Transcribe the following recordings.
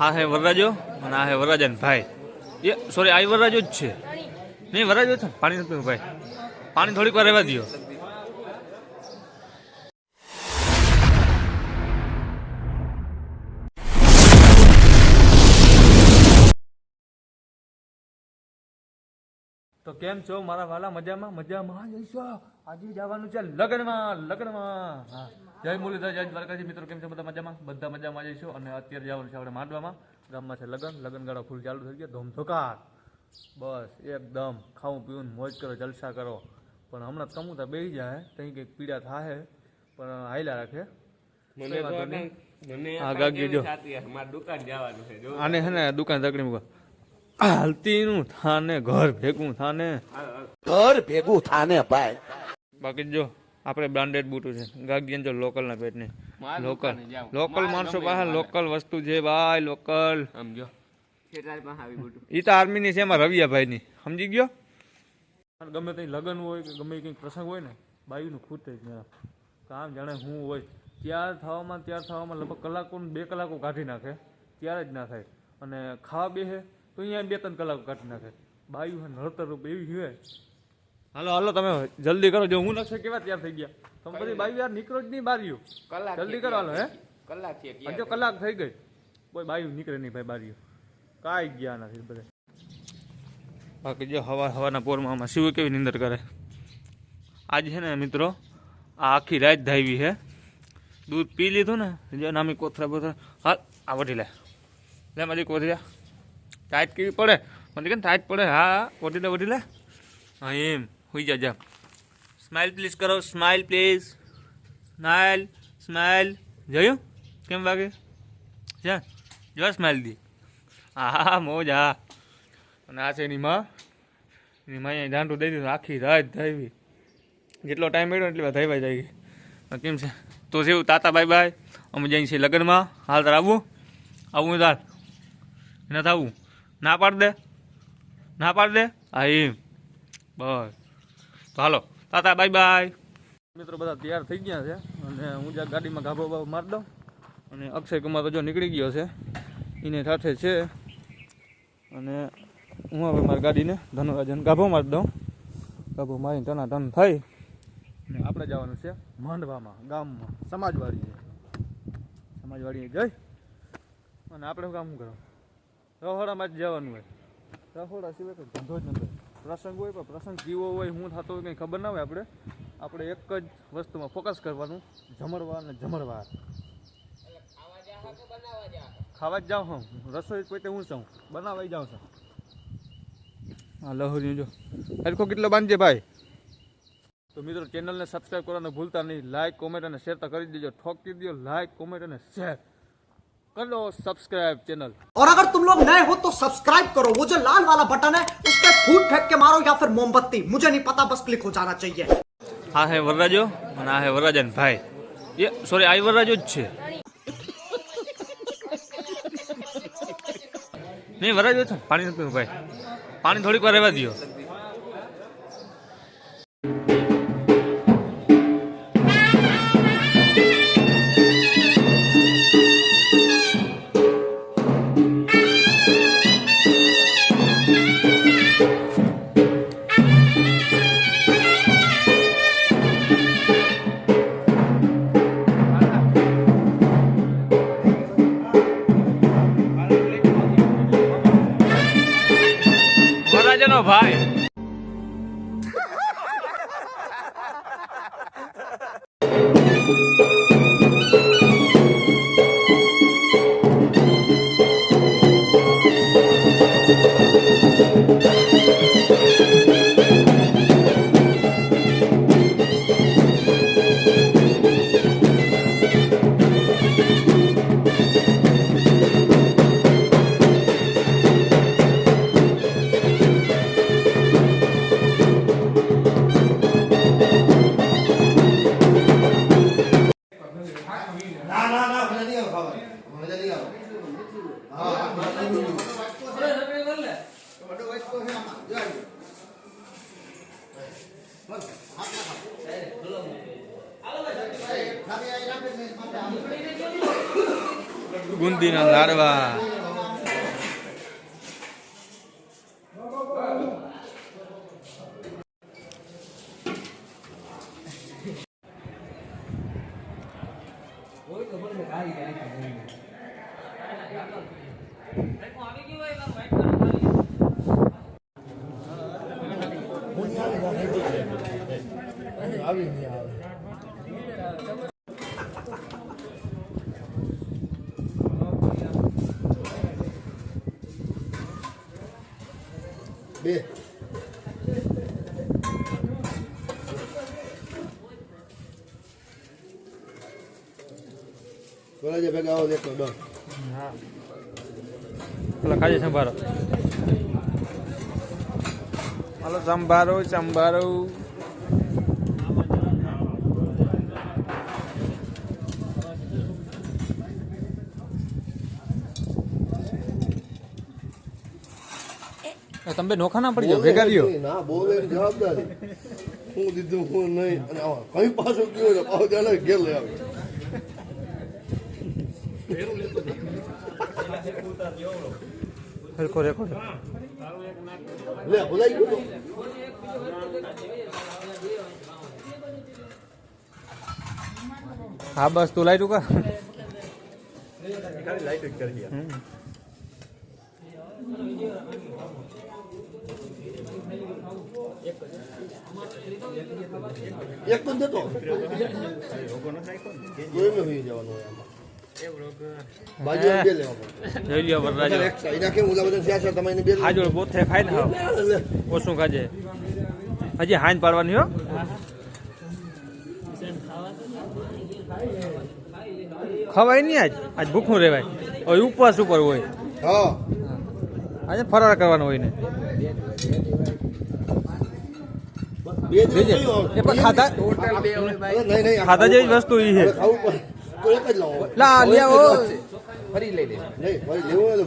આ હે વરરાજો. અને આ હે વરરાજન ભાઈ. એ સોરી આ વરરાજો જ છે. નહીં, વરરાજો છે. પાણી નથી ભાઈ. પાણી થોડીક વાર રહેવા દો તો કેમ છો? મારા વાલા મજામાં? મજામાં? જઈશો આજે જવાનું છે લગ્નમાં લગ્નમાં. હા. જય મુરલીધર જય દ્વારકાજી મિત્રો કેમ છે? બધા મજામાં? બધા મજામાં જઈશું અને અત્યારે જવાનું છે આપણે માંડવામાં. ગામમાં છે લગ્ન. લગ્નગાળો ફૂલ ચાલુ થઈ ગયા. ધોમધોકાર. બસ એકદમ ખાવું પીવું મોજ કરો જલસા કરો. પણ હમણાં કમુતા બેસી જાય. ત્યાં કંઈક પીડા થાય પણ હાયલા રાખે. તો આને છે ને દુકાન તકડી મૂકો. હાલતીનું થાને ઘર ભેગું થાને. ઘર ભેગું થાને ભાઈ. બાકી જો આપણે બ્રાન્ડેડ બૂટું છે. ગાગીયન જો લોકલના પેટને. લોકલ. લોકલ માણસો પાસે લોકલ વસ્તુ છે ભાઈ લોકલ. સમજો એ તો આર્મીની છે એમાં રવિયાભાઈની. સમજી ગયો? ગમે ત્યાં લગ્ન હોય કે ગમે કંઈક પ્રસંગ હોય ને બાયુનું ખૂટે જ. કામ જાણે હું હોય. ત્યાર થવામાં ત્યાર થવામાં લગભગ કલાકો બે કલાકો કાઢી નાખે. ત્યારે જ ના થાય. અને ખાવા બેસે તો અહીંયા બે ત્રણ કલાકો કાઢી નાખે. બાયુ નડતર રૂપ એવી હોય હાલો હાલો તમે જલ્દી કરો. જો હું નકશો કેવા તૈયાર થઈ ગયા? તમે બધી બાઈ યાર નીકળો જ નહીં બારીઓ. કલાક જલ્દી કરો હાલો હે? કલાક છે હજુ કલાક થઈ ગઈ. કોઈ બાયું નીકળે નહીં ભાઈ બારીઓ. કાંઈ ગયા નથી બધા. બાકી જો હવા હવાના પોરમાં આમાં શિવ કેવી નિંદર કરે. આજે છે ને મિત્રો આ આખી રાત ધાવી છે. દૂધ પી લીધું ને જો નામી કોથરા બોથરા. હા આ વટી લે. લે મારી કોથરા ટાઈટ કેવી પડે? મને કે ટાઈટ પડે. હા વટી લે વટી લે. હા એમ. હોઈ જા જા સ્માઇલ પ્લીઝ કરો સ્માઇલ પ્લીઝ સ્માઇલ સ્માઇલ જોયું? કેમ વાગે? જો સ્માઇલ દી. હા મોજ. હા અને આ છે એની માં એની માં અહીંયા દાંડું દઈ દીધું, આખી રાત ધાવી જેટલો ટાઈમ મળ્યો એટલી વાર ધાઈવા જાય કેમ છે? તો એવું, તાતા બાય બાય. અમે જઈએ છીએ લગ્નમાં. હાલ તાર આવવું આવું તાર. નથી થવું ના પાડ દે. ના પાડ દે. હા એમ બસ. હાલો, તાતા, બાય બાય. મિત્રો બધા તૈયાર થઈ ગયા છે અને હું જ્યાં ગાડીમાં ગાભો બાબો મારી દઉં અને અક્ષય કુમાર તો જો નીકળી ગયો છે. એને સાથે છે. અને હું હવે મારી ગાડીને ધનુરાજન ગાભો મારી દઉં. ગાભો મારીને ટના ટન થઈ અને આપણે જવાનું છે માંડવામાં, ગામમાં, સમાજવાડીએ. સમાજવાડીએ જઈ. અને આપણે કામ કરો રહોડામાં જ જવાનું હોય. રહોડા સિવાય ધંધો જ નથી. પ્રસંગ હોય પણ પ્રસંગ કેવો હોય હું થતો હોય કંઈ ખબર ના હોય આપણે. આપણે એક જ વસ્તુમાં ફોકસ કરવાનું. જમરવા અને જમરવા. ખાવા જ જાઉં હું. રસોઈ પોતે હું છું બનાવાઈ જાઉં છું. હા લહરી જો. હરખો કેટલો બાંધજે ભાઈ. તો મિત્રો ચેનલને સબસ્ક્રાઈબ કરવાનું ભૂલતા નહીં. લાઈક કોમેન્ટ અને શેર તો કરી દેજો. ઠોકી દો લાઈક કોમેન્ટ અને શેર कर लो सब्सक्राइब चैनल और अगर तुम लोग नए हो तो सब्सक्राइब करो वो जो लाल वाला बटन है उस पर फूट फेंक के मारो या फिर मोमबत्ती मुझे नहीं पता बस क्लिक हो जाना चाहिए આ હે વરરાજો અને આ હે વરરાજન ભાઈ એ સોરી આ વરરાજો જ છે નહીં વરરાજો છે પાણી નથી પીવું ભાઈ પાણી થોડીક વાર રહેવા દો না না না ওখানে দিয়ে খাবার ওখানে দিয়ে খাবার হ্যাঁ, হ্যাঁ બુંદીના લાડવા. આવી નહીં આવે બે. બોલા જે ભેગા આવો દેખો હા. પેલા ખાજે સંભારો. હાલો સંભારો સંભારો. તમે નોખા ના પડી જાવ ભેગા રહ્યો ના બોલે જવાબદારી. હું દીધું હું નહીં. અને આવા કઈ પાછું ગયો ને પાછો ત્યાં ઘેર લઈ આવે. હરખો રેકો લે ભૂલાઈ ગયું તું. હા બસ તું લાઈટ કર એક જતો કોઈને હોઈ જવાનું હોય આમાં. બાજુ બે લેવા લ્યો વરરાજો. બે બોથે ખાય ને ઓછું ખાજે. હજી હાંજ પાડવાની હો. ખવાય નહીં આજ? આજ ભૂખું રહેવાય. હવે ઉપવાસ ઉપર હોય. હા. આજે ફરાર કરવાનો હોય ને. ખાધા? જેવી વસ્તુ એ છે.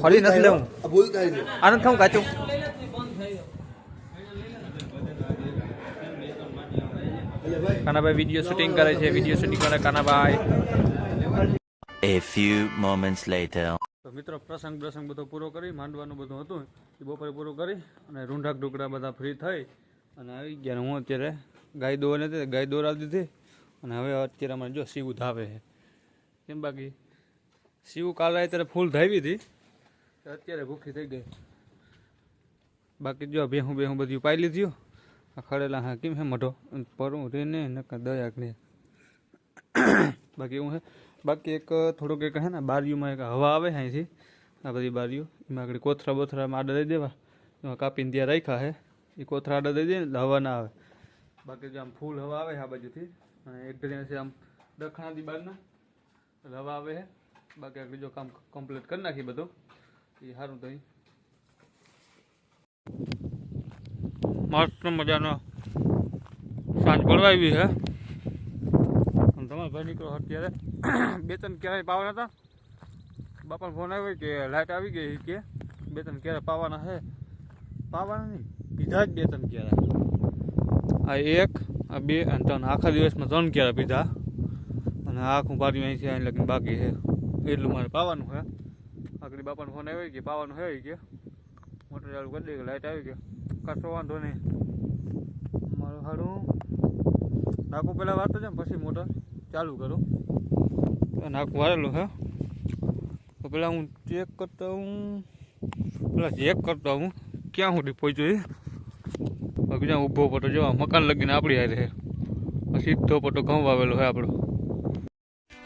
ફરી નથી લેવું. આનંદ ખાઉં કાચું. કાનાભાઈ વીડિયો શૂટિંગ કરે છે વીડિયો શૂટિંગ કરે Kanabhai. A few moments later. તો મિત્રો, પ્રસંગ પ્રસંગ બધો પૂરો કરી, માંડવાનું બધું હતું, એ બપોરે પૂરું કરી અને રૂંઢાક ઢુકડા બધા ફ્રી થઈ અને આવી ગયા. હું અત્યારે ગાય દોવાને હતી ગાય દોરાવી દીધી અને હવે અત્યારે અમારે જો સીવું ધાવે છે. કેમ બાકી? સીવું કાલે અત્યારે ફૂલ ધાવી હતી અત્યારે ભૂખી થઈ ગઈ. બાકી જો ભેહું બેહું બધું પાઈ લીધું. આ ખડેલા હા, કેમ હે મઢો? પરું રે ને નકર દયા ને બાકી હું હે બાકી એક થોડુંક એક હે ને, બારીઓમાં એક હવા આવે અહીંથી. આ બધી બારીઓ. એમાં આગળ કોથરા બોથરામાં આડા દઈ દેવા. એમાં કાપીને ત્યાં રાખ્યા છે એ કોથરા આડા દઈ દે હવા ના આવે. બાકી જો આમ ફૂલ હવા આવે આ બાજુથી. અને એક છે આમ દખણાથી બહારના હવા આવે છે બાકી આગળ જો કામ કમ્પ્લીટ કરી નાખી બધું. એ સારું અહીં મસ્ત મજાનો સાંજ પડવા આવી છે તમારો ભાઈ નીકળો અત્યારે. બે ત્રણ ક્યારેય પાવાના હતા. બાપાને ફોન આવ્યો કે લાઇટ આવી ગઈ કે બે ત્રણ કેરા પાવાના છે? પાવાના નહીં, પીધા જ બે ત્રણ ક્યારે. આ એક, આ બે અને ત્રણ. આખા દિવસમાં ત્રણ ક્યારે પીધા? અને આખું પારી અહીંથી અહીં લગીને બાકી છે. એટલું મારે પાવાનું છે. આગળ બાપાને ફોન આવ્યો કે પાવાનું છે કે? મોટર ચાલુ કરી દે કે લાઇટ આવી ગયો કશો વાંધો નહીં. મારું સારું નાખું પહેલાં વાત છે પછી મોટર. ચાલુ કરું તો નાખું વારેલું હે તો પહેલાં હું ચેક કરતા હું પેલા ચેક કરતા હું ક્યાં સુધી પહોંચ્યો એ બીજા ઊભો પટો જો મકાન લગીને આપણી હારે છે આ સીધો પટો ઘઉં વાવેલો છે આપણો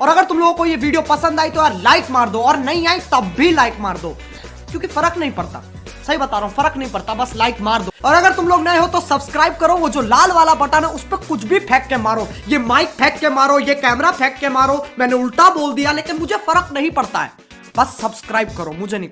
और अगर तुम लोगों को ये वीडियो पसंद आई तो यार लाइक मार दो और नहीं आई तब भी लाइक मार दो क्योंकि फर्क नहीं पड़ता सही बता रहा हूँ, फ़र्क नहीं पड़ता, बस लाइक मार दो। और अगर तुम लोग नए हो तो सब्सक्राइब करो, वो जो लाल वाला बटन है, उस पर कुछ भी फेंक के मारो। ये माइक फेंक के मारो, ये कैमरा फेंक के मारो, मैंने उल्टा बोल दिया, लेकिन मुझे फ़र्क नहीं पड़ता है। बस सब्सक्राइब करो, मुझे नहीं पता।